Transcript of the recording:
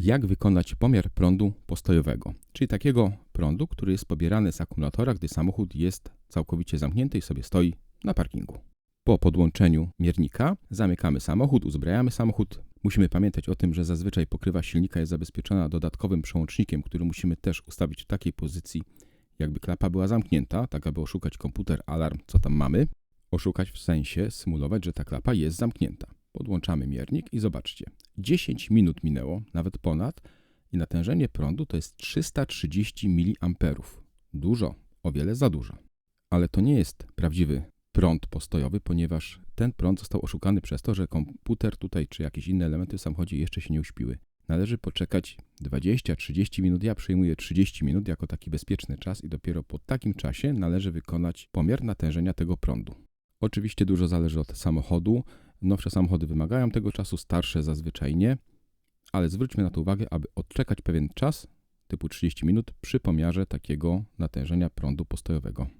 jak wykonać pomiar prądu postojowego, czyli takiego prądu, który jest pobierany z akumulatora, gdy samochód jest całkowicie zamknięty i sobie stoi na parkingu. Po podłączeniu miernika zamykamy samochód, uzbrajamy samochód. Musimy pamiętać o tym, że zazwyczaj pokrywa silnika jest zabezpieczona dodatkowym przełącznikiem, który musimy też ustawić w takiej pozycji, jakby klapa była zamknięta, tak aby oszukać komputer, alarm, co tam mamy. Oszukać w sensie symulować, że ta klapa jest zamknięta. Podłączamy miernik i zobaczcie, 10 minut minęło, nawet ponad, i natężenie prądu to jest 330 mA. Dużo, o wiele za dużo. Ale to nie jest prawdziwy prąd postojowy, ponieważ ten prąd został oszukany przez to, że komputer tutaj czy jakieś inne elementy w samochodzie jeszcze się nie uśpiły. Należy poczekać 20-30 minut. Ja przyjmuję 30 minut jako taki bezpieczny czas i dopiero po takim czasie należy wykonać pomiar natężenia tego prądu. Oczywiście dużo zależy od samochodu. Nowsze samochody wymagają tego czasu, starsze zazwyczaj nie, ale zwróćmy na to uwagę, aby odczekać pewien czas, typu 30 minut, przy pomiarze takiego natężenia prądu postojowego.